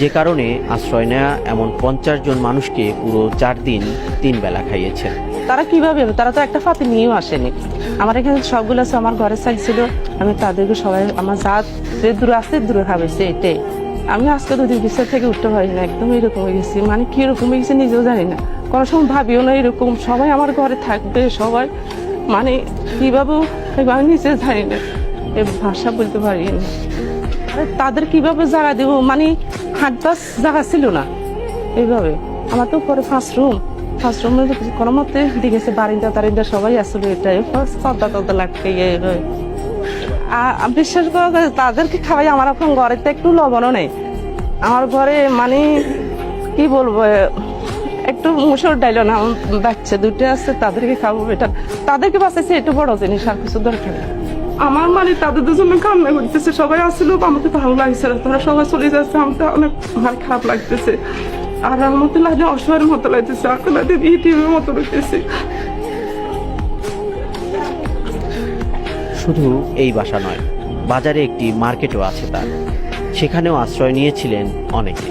যে কারণে আশ্রয় নেয়া এমন পঞ্চাশ জন মানুষকে পুরো চার দিন তিন বেলা খাইয়েছেন। তারা কীভাবে? তারা তো একটা ফাতে নিয়েও আসেনি। আমার এখানে সবগুলো আছে, আমার ঘরের চাল ছিল। আমি তাদেরকে সবাই, আমার জাত যে দূরে আসতে দূরে খাবেছে এটাই। আমি আজকে দুদিন বিছার থেকে উঠতে পারি না, একদম এরকম হয়ে গেছি। মানে কি এরকম হয়ে গেছে নিজেও জানি না। কোনো সময় ভাবিও না এরকম। সবাই আমার ঘরে থাকবে, সবাই। মানে কীভাবে থাকবে আমি নিজে জানি না। ভাষা বলতে পারি। তাদের কীভাবে জায়গা দেবো মানে হাট বাস জায়গা ছিল না, এইভাবে। আমার তো পরে ফার্স্ট রুম ফার্স্ট রুমে কোনো মতে দিকেছে বারিন্দা তারিন্দা সবাই আসলে এটাই ফার্স্ট পদ্মা লাগতে এইভাবে বিশ্বাস করো তাদেরকে খাওয়াই আমার এখন ঘরে তো একটু লবণও নেই। আমার ঘরে মানে কি বলব একটু মুসুর ডাইল না, বাচ্চা দুটো আছে, তাদেরকে খাব এটা। তাদেরকে বাঁচাইছে একটু বড় জিনিস, আর কিছু দরকার নেই। আমার মানে তাদের দুজনে কান্না করতেছে সবাই আসছিল আমাকে ভালো লাগছে না। তোরা সবাই চলে যাচ্ছে, আমাকে অনেক ভালো খারাপ লাগতেছে। আর আমার মতো লাগে অসহায়ের মতো লাগতেছে এখন ইউটিউবের মতো লাগতেছে। শুধু এই বাসা নয়, বাজারে একটি মার্কেটও আছে তার। সেখানেও আশ্রয় নিয়েছিলেন অনেকে।